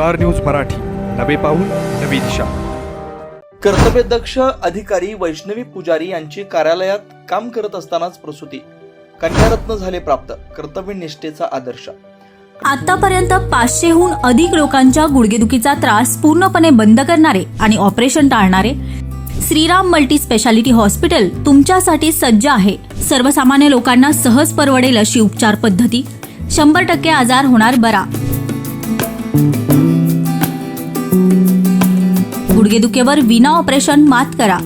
Star news Marathi. नवे पाऊल नवी दिशा. कर्तव्यदक्ष अधिकारी वैष्णवी पुजारी यांची कार्यालयात काम करत असतानाच प्रसूती. कन्यारत्न झाले प्राप्त कर्तव्यनिष्ठेचा आदर्श. आतापर्यंत पाचशेहून अधिक लोकांच्या गुडघेदुखीचा त्रास पूर्णपणे बंद करणारे आणि ऑपरेशन टाळणारे श्रीराम मल्टी स्पेशालिटी हॉस्पिटल तुमच्यासाठी सज्ज आहे. सर्वसामान्य लोकांना सहज परवडेल अशी उपचार पद्धती. शंभर टक्के आजार होणार बरा. गुडघेदुखेवर विना ऑपरेशन मात करा.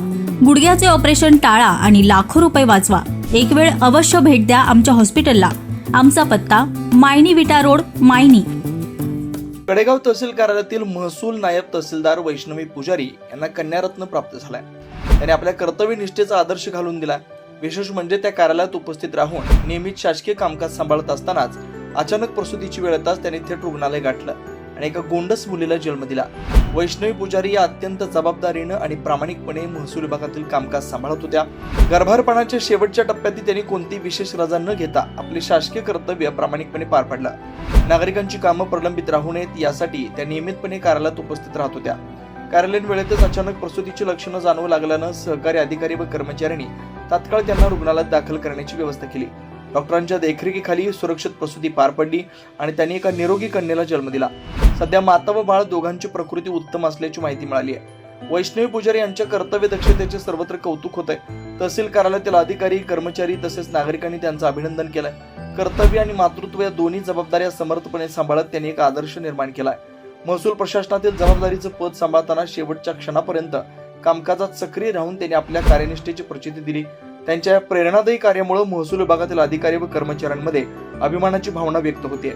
गुडघ्याचे ऑपरेशन टाळा आणि लाखो रुपये वाचवा. एक वेळ अवश्य भेट द्या आमच्या हॉस्पिटलला. आमचा पत्ता मायनी विटा रोड मायनी. कडेगाव तहसील कार्यालयातील महसूल नायब तहसीलदार वैष्णवी पुजारी यांना कन्यारत्न प्राप्त झालाय. त्यांनी आपल्या कर्तव्य निष्ठेचा आदर्श घालून दिला विशेष म्हणजे त्या कार्यालयात उपस्थित राहून नियमित शासकीय कामकाज सांभाळत असतानाच अचानक प्रसूतीची वेळ येताच त्यांनी थेट रुग्णालय गाठलं. आणि एका गोंडस मुलीला जन्म दिला. वैष्णवी पुजारी या अत्यंत जबाबदारीनं आणि प्रामाणिकपणे महसूल विभागातील कामकाज सांभाळत होत्या. गर्भारपणाच्या शेवटच्या टप्प्यातही त्यांनी कोणती विशेष रजा न घेता आपले शासकीय कर्तव्य प्रामाणिकपणे पार पाडलं. नागरिकांची कामं प्रलंबित राहू नयेत यासाठी त्या नियमितपणे कार्यालयात उपस्थित राहत होत्या. कार्यालयीन वेळेतच अचानक प्रसूतीची लक्षणं जाणवू लागल्यानं सहकारी अधिकारी व कर्मचाऱ्यांनी तात्काळ त्यांना रुग्णालयात दाखल करण्याची व्यवस्था केली. डॉक्टरांच्या देखरेखीखाली सुरक्षित प्रसूती पार पडली आणि त्यांनी एका निरोगी कन्येला जन्म दिला. सध्या माता व बाळ दोघांची प्रकृती उत्तम असल्याची माहिती मिळाली आहे. वैष्णवी पुजारी यांच्या कर्तव्य दक्षतेचे सर्वत्र कौतुक होत आहे तहसील कार्यालयातील अधिकारी कर्मचारी तसेच नागरिकांनी त्यांचं अभिनंदन केलंय. कर्तव्य आणि मातृत्व या दोन्ही जबाबदाऱ्या समर्थपणे सांभाळत त्यांनी एक आदर्श निर्माण केलाय. महसूल प्रशासनातील जबाबदारीचं पद सांभाळताना शेवटच्या क्षणापर्यंत कामकाजात सक्रिय राहून त्यांनी आपल्या कार्यनिष्ठेची प्रचिती दिली. त्यांच्या प्रेरणादायी कार्यामुळे महसूल विभागातील अधिकारी व कर्मचाऱ्यांमध्ये अभिमानाची भावना व्यक्त होते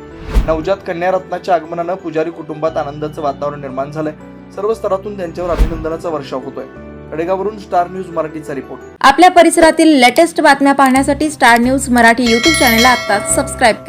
नवजात कन्या रत्नाच्या आगमनानं पुजारी कुटुंबात आनंदाचं वातावरण निर्माण झालंय. सर्व स्तरातून त्यांच्यावर अभिनंदनाचा वर्षाव होतोय. कडेगावरून स्टार न्यूज मराठीचा रिपोर्ट. आपल्या परिसरातील लेटेस्ट बातम्या पाहण्यासाठी स्टार न्यूज मराठी यूट्यूब चॅनेलला आता सबस्क्राईब करा.